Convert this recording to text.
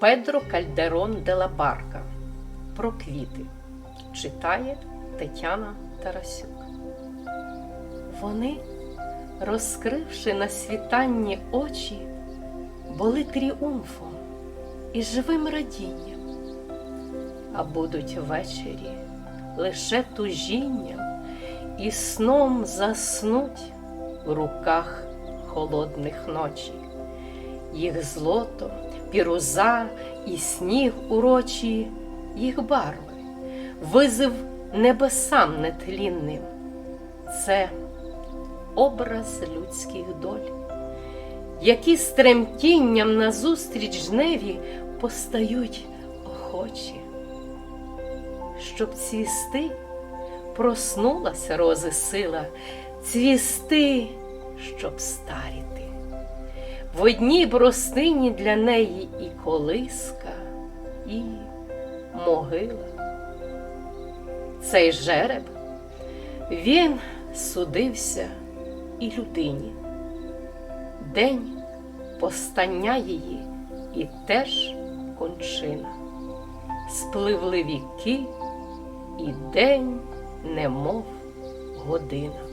Педро Кальдерон де ла Барка про квіти читає Тетяна Тарасюк. Вони, розкривши на світанні очі, були тріумфом і живим радінням, а будуть ввечері лише тужінням і сном заснуть в руках холодних ночі. Їх злото, піруза і сніг урочі, їх барви, визив небесам нетлінним. Це образ людських доль, які з тремтінням назустріч жневі постають охочі. Щоб цвісти, проснулася рози сила, цвісти, щоб старіти. В одній бростині для неї і колиска, і могила. Цей жереб він судився і людині. День постання її і теж кончина. Спливли віки, і день, немов година.